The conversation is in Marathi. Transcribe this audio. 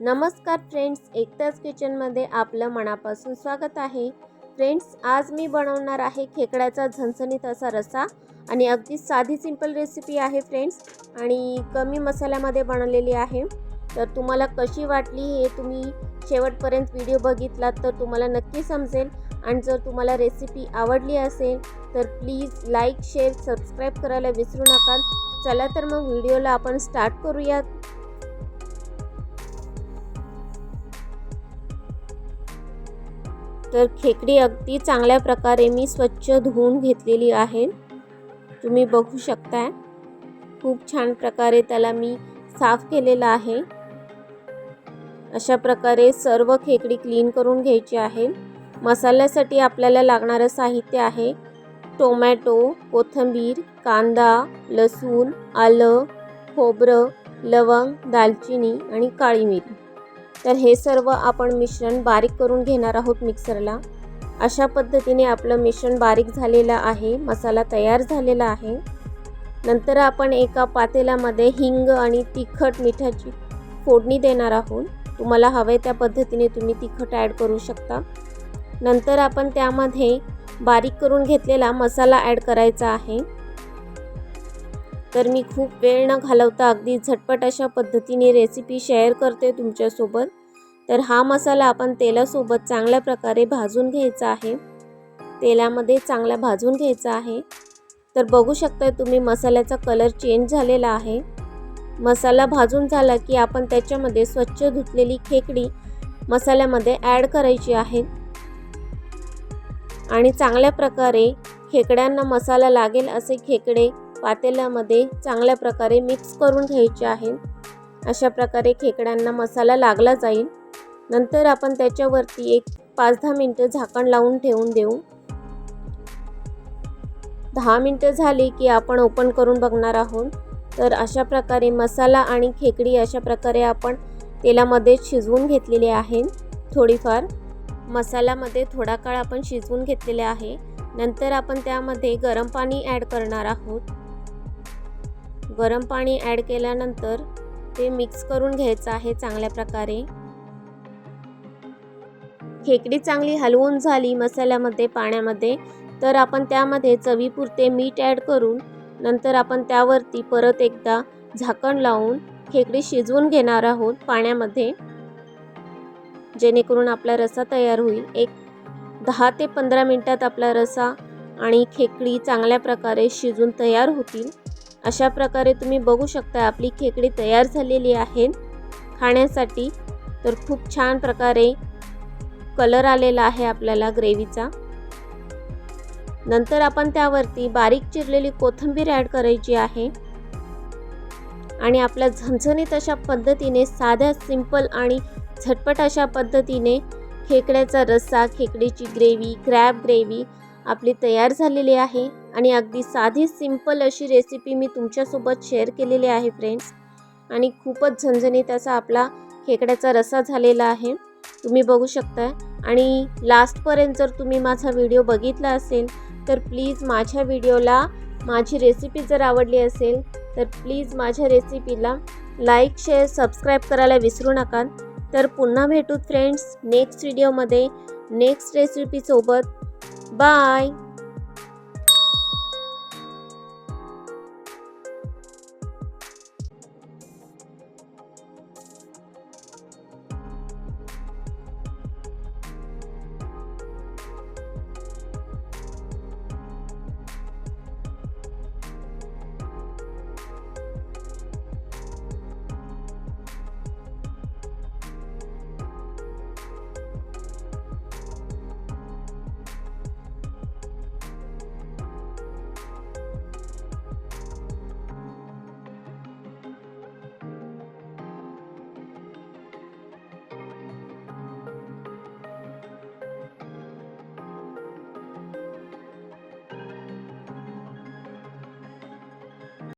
नमस्कार फ्रेंड्स एकताच किचनमध्ये आपलं मनापासून स्वागत आहे. फ्रेंड्स आज मी बनवणार आहे खेकड्याचा झणझणीत असा रसा आणि अगदी साधी सिंपल रेसिपी आहे फ्रेंड्स आणि कमी मसाल्यामध्ये बनवलेली आहे. तर तुम्हाला कशी वाटली हे तुम्ही शेवटपर्यंत व्हिडिओ बघितलात तर तुम्हाला नक्की समजेल आणि जर तुम्हाला रेसिपी आवडली असेल तर प्लीज लाईक शेअर सबस्क्राईब करायला विसरू नका. चला तर मग व्हिडिओला आपण स्टार्ट करूयात. तर खेकडी अगदी चांगल्या प्रकारे मी स्वच्छ धुवून घेतलेली आहे. तुम्ही बघू शकताय. खूप छान प्रकारे त्याला मी साफ केलेलं आहे. अशा प्रकारे सर्व खेकडी क्लीन करून घ्यायची आहे. मसाल्यासाठी आपल्याला लागणारं साहित्य आहे टोमॅटो कोथिंबीर कांदा लसूण आलं खोबरं लवंग दालचिनी आणि काळी मिरी. तर हे सर्व आपण मिश्रण बारीक करून घेणार आहोत मिक्सरला. अशा पद्धतीने आपलं मिश्रण बारीक झालेलं आहे मसाला तयार झालेला आहे. नंतर आपण एका पातेल्यामध्ये हिंग आणि तिखट मिठाची फोडणी देणार आहोत. तुम्हाला हवे त्या पद्धतीने तुम्ही तिखट ॲड करू शकता. नंतर आपण त्यामध्ये बारीक करून घेतलेला मसाला ॲड करायचा आहे. तर मी खूप वेळ न घालवता अगदी झटपट अशा पद्धतीने रेसिपी शेअर करते तुमच्यासोबत. तर हा मसाला आपण तेलासोबत चांगल्या प्रकारे भाजून घ्यायचा आहे. तेलामध्ये चांगला भाजून घ्यायचा आहे. तर बघू शकता तुम्ही मसाल्याचा कलर चेंज झालेला आहे. मसाला भाजून झाला की आपण त्याच्यामध्ये स्वच्छ धुतलेली खेकडी मसाल्यामध्ये ॲड करायची आहे. आणि चांगल्या प्रकारे खेकड्यांना मसाला लागेल असे खेकडे पातेल्यामध्ये चांगल्या प्रकारे मिक्स करून घ्यायचे आहे. अशा प्रकारे खेकड्यांना मसाला लागला जाईल. नंतर आपण त्याच्यावरती एक पाच दहा मिनटं झाकण लावून ठेवून देऊ. दहा मिनटं झाली की आपण ओपन करून बघणार आहोत. तर अशा प्रकारे मसाला आणि खेकडी अशा प्रकारे आपण तेलामध्ये शिजवून घेतलेली आहे. थोडीफार मसाल्यामध्ये थोडा काळ आपण शिजवून घेतलेले आहे. नंतर आपण त्यामध्ये गरम पाणी ॲड करणार आहोत. गरम पाणी ॲड केल्यानंतर ते मिक्स करून घ्यायचं आहे चांगल्या प्रकारे. खेकडी चांगली हलवून झाली मसाल्यामध्ये पाण्यामध्ये तर आपण त्यामध्ये चवीपुरते मीठ ॲड करून नंतर आपण त्यावरती परत एकदा झाकण लावून खेकडी शिजवून घेणार आहोत पाण्यामध्ये. जेणेकरून आपला रसा तयार होईल. एक दहा ते पंधरा मिनटात आपला रसा आणि खेकडी चांगल्या प्रकारे शिजून तयार होतील. अशा प्रकारे तुम्ही बघू शकता आपली खेकडी तयार झालेली आहे खाण्यासाठी. तर खूप छान प्रकारे कलर आलेला आहे आपल्याला ग्रेव्हीचा नंतर आपण त्यावरती बारीक चिरलेली कोथिंबीर ॲड करायची आहे. आणि आपल्या झणझणीत अशा पद्धतीने साध्या सिंपल आणि झटपट अशा पद्धतीने खेकड्याचा रस्सा खेकडीची ग्रेव्ही क्रॅब ग्रेव्ही आपली तयार झालेली आहे. आणि अगदी साधी सिंपल अशी रेसिपी मी तुमच्यासोबत शेअर केलेली आहे फ्रेंड्स आणि खूपच झणझणीत असा आपला खेकड्याचा रस्सा झालेला आहे. तुम्ही बघू शकता आणि लास्टपर्यंत जर तुम्ही माझा व्हिडिओ बघितला असेल तर प्लीज माझ्या व्हिडिओला माझी रेसिपी जर आवडली असेल तर प्लीज माझ्या रेसिपीला लाईक शेअर सबस्क्राईब करायला विसरू नका. तर पुन्हा भेटू फ्रेंड्स नेक्स्ट व्हिडिओमध्ये नेक्स्ट रेसिपीसोबत बाय